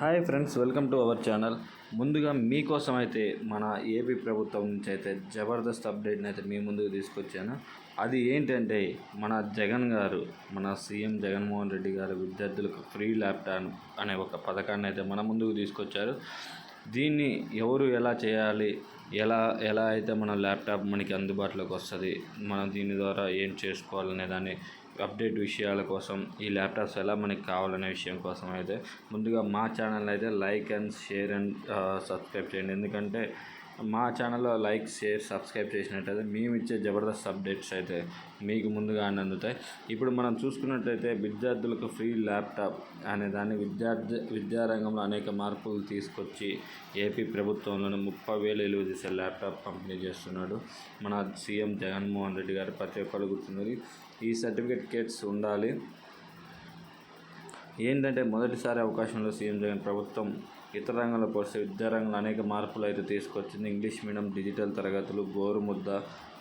Hi friends welcome to our channel ముందుగా మీకోసం అయితే మన ఏపీ ప్రభుత్వం నుంచి అయితే జబర్దస్త్ అప్డేట్ని అయితే మీ ముందుకు తీసుకొచ్చాను. అది ఏంటంటే మన జగన్ గారు మన సీఎం జగన్మోహన్ రెడ్డి గారు విద్యార్థులకు ఫ్రీ ల్యాప్టాప్ అనే ఒక పథకాన్ని అయితే మన ముందుకు తీసుకొచ్చారు. దీన్ని ఎవరు ఎలా చేయాలి ఎలా ఎలా అయితే మన ల్యాప్టాప్ మనకి అందుబాటులోకి వస్తుంది మనం దీని ద్వారా ఏం చేసుకోవాలనే దాన్ని అప్డేట్ విషయాల కోసం ఈ ల్యాప్టాప్స్ ఎలా మనకి కావాలనే విషయం కోసం అయితే ముందుగా మా ఛానల్ అయితే like and share and subscribe చేయండి. ఎందుకంటే మా ఛానల్లో లైక్ షేర్ సబ్స్క్రైబ్ చేసినట్టయితే మేము ఇచ్చే జబర్దస్త్ అప్డేట్స్ అయితే మీకు ముందుగా అందుతాయి ఇప్పుడు మనం చూసుకున్నట్టయితే విద్యార్థులకు ఫ్రీ ల్యాప్టాప్ అనే దాన్ని విద్యార్థి విద్యారంగంలో అనేక మార్పులు తీసుకొచ్చి ఏపీ ప్రభుత్వంలోని ముప్పై వేలు విలువ చేసే ల్యాప్టాప్ పంపిణీ చేస్తున్నాడు. మన సీఎం జగన్మోహన్ రెడ్డి గారు ప్రతి ఒక్కరు గుర్తున్నది ఈ సర్టిఫికేట్ కిట్స్ ఉండాలి. ఏంటంటే మొదటిసారి అవకాశంలో సీఎం జగన్ ప్రభుత్వం ఇతర రంగంలో పోలిస్తే విద్యారంగంలో అనేక మార్పులు అయితే తీసుకొచ్చింది. ఇంగ్లీష్ మీడియం డిజిటల్ తరగతులు గోరుముద్ద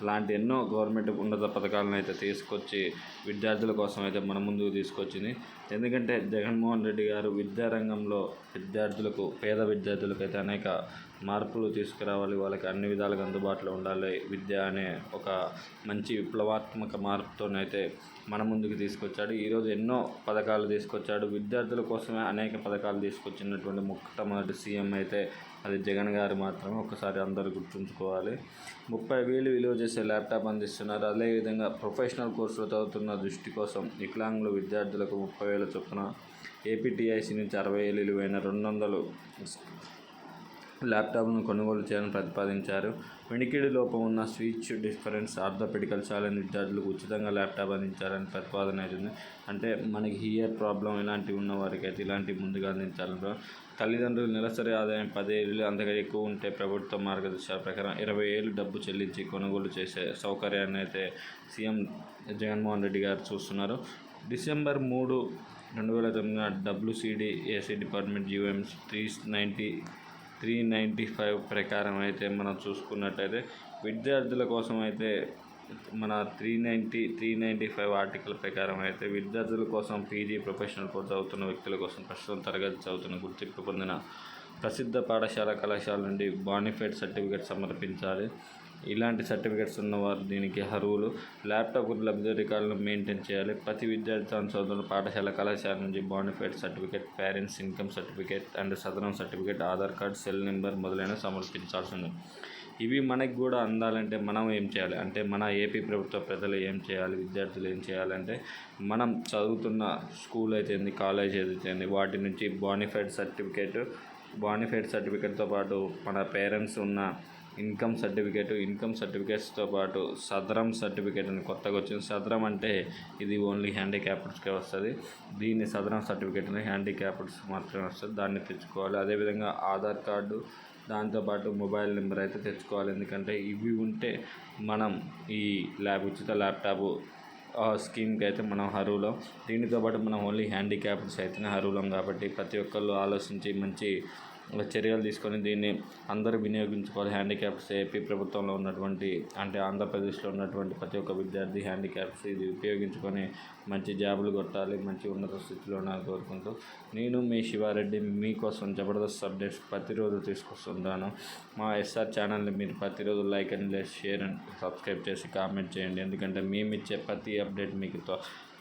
లాంటి ఎన్నో గవర్నమెంట్ ఉన్నత పథకాలను అయితే తీసుకొచ్చి విద్యార్థుల కోసం అయితే మన ముందుకు తీసుకొచ్చింది. ఎందుకంటే జగన్మోహన్ రెడ్డి గారు విద్యారంగంలో విద్యార్థులకు పేద విద్యార్థులకు అయితే అనేక మార్పులు తీసుకురావాలి. వాళ్ళకి అన్ని విధాలుగా అందుబాటులో ఉండాలి. విద్య అనే ఒక మంచి విప్లవాత్మక మార్పుతోనైతే మన ముందుకు తీసుకొచ్చాడు. ఈరోజు ఎన్నో పథకాలు తీసుకొచ్చాడు. విద్యార్థుల కోసమే అనేక పథకాలు తీసుకొచ్చినటువంటి మొట్టమొదటి సీఎం అయితే అది జగన్ గారు మాత్రమే. ఒకసారి అందరూ గుర్తుంచుకోవాలి. ముప్పై వేలు విలువ చేసే ల్యాప్టాప్ అందిస్తున్నారు. అదేవిధంగా ప్రొఫెషనల్ కోర్సులు చదువుతున్న దృష్టి కోసం వికలాంగుల విద్యార్థులకు ముప్పై వేల చొప్పున ఏపీటీఐసి నుంచి అరవై ఏళ్ళు ఇలువైన రెండు వందలు ల్యాప్టాప్ను కొనుగోలు చేయాలని ప్రతిపాదించారు. వెనికిడి లోపం ఉన్న స్విచ్ డిఫరెన్స్ ఆర్థోపెడికల్ ఛాలెంజ్ విద్యార్థులకు ఉచితంగా ల్యాప్టాప్ అందించాలని ప్రతిపాదన అవుతుంది. అంటే మనకి హియర్ ప్రాబ్లం ఇలాంటివి ఉన్న వారికి అయితే ఇలాంటివి ముందుగా అందించాలని తల్లిదండ్రులు నెలసరి ఆదాయం పదేళ్ళు అంతకంటే ఎక్కువ ఉంటే ప్రభుత్వ మార్గదర్శకాల ప్రకారం ఇరవై ఏళ్ళు డబ్బు చెల్లించి కొనుగోలు చేసే సౌకర్యాన్ని అయితే సీఎం జగన్మోహన్ రెడ్డి గారు చూస్తున్నారు. డిసెంబర్ మూడు రెండు వేల తొమ్మిదిన WCD AC department GOMs three ninety three ninety five ప్రకారం అయితే మనం చూసుకున్నట్టయితే విద్యార్థుల కోసం అయితే మన three ninety three ninety five article ప్రకారం అయితే విద్యార్థుల కోసం పీజీ ప్రొఫెషనల్ కోర్స్ చదువుతున్న వ్యక్తుల కోసం ప్రస్తుతం తరగతి చదువుతున్న గుర్తింపు పొందిన ప్రసిద్ధ పాఠశాల కళాశాల నుండి బానిఫైడ్ సర్టిఫికేట్ సమర్పించాలి. ఇలాంటి సర్టిఫికేట్స్ ఉన్నవారు దీనికి అర్హులు. ల్యాప్టాప్ లబ్ధి రికార్డులను మెయింటైన్ చేయాలి. ప్రతి విద్యార్థి తన చదువుతున్న పాఠశాల కళాశాల నుంచి bonafide certificate parents income certificate and సదనం certificate Aadhaar card cell number మొదలైన సమర్పించాల్సి ఉంది ఇవి మనకి కూడా అందాలంటే మనం ఏం చేయాలి? అంటే మన ఏపీ ప్రభుత్వ ప్రజలు ఏం చేయాలి? విద్యార్థులు ఏం చేయాలంటే మనం చదువుతున్న స్కూల్ అయితేంది కాలేజ్ అయితే వాటి నుంచి బానిఫైడ్ సర్టిఫికేట్ బానిఫైడ్ సర్టిఫికేట్తో పాటు మన పేరెంట్స్ ఉన్న ఇన్కమ్ సర్టిఫికేట్ ఇన్కమ్ సర్టిఫికేట్స్తో పాటు సదరం సర్టిఫికేట్ అని కొత్తగా వచ్చింది. సదరం అంటే ఇది ఓన్లీ హ్యాండిక్యాప్డ్స్కే వస్తుంది. దీన్ని సదరం సర్టిఫికేట్ అని హ్యాండిక్యాప్డ్స్ మాత్రమే వస్తుంది. దాన్ని తెచ్చుకోవాలి. అదేవిధంగా ఆధార్ కార్డు దాంతోపాటు మొబైల్ నెంబర్ అయితే తెచ్చుకోవాలి. ఎందుకంటే ఇవి ఉంటే మనం ఈ ల్యాబ్ ఉచిత ల్యాప్టాప్ స్కీమ్కి అయితే మనం అర్హులం. దీనితో పాటు మనం ఓన్లీ హ్యాండిక్యాప్డ్స్ అయితేనే అర్హులం. కాబట్టి ప్రతి ఒక్కళ్ళు ఆలోచించి మంచి చర్యలు తీసుకొని దీన్ని అందరూ వినియోగించుకోవాలి. హ్యాండిక్యాప్స్ ఏపీ ప్రభుత్వంలో ఉన్నటువంటి అంటే ఆంధ్రప్రదేశ్లో ఉన్నటువంటి ప్రతి ఒక్క విద్యార్థి హ్యాండిక్యాప్స్ ఇది ఉపయోగించుకొని మంచి జాబులు కొట్టాలి మంచి ఉన్నత స్థితిలో నాకు కోరుకుంటూ నేను మీ శివారెడ్డి మీకోసం జబర్దస్త్ అప్డేట్స్ ప్రతిరోజు తీసుకొస్తుంటాను. మా ఎస్ఆర్ ఛానల్ని మీరు ప్రతిరోజు like and share and subscribe చేసి కామెంట్ చేయండి. ఎందుకంటే మేము ఇచ్చే ప్రతి అప్డేట్ మీకు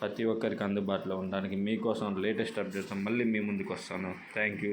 ప్రతి ఒక్కరికి అందుబాటులో ఉండడానికి మీకోసం లేటెస్ట్ అప్డేట్స్ మళ్ళీ మీ ముందుకు వస్తాను థ్యాంక్ యూ.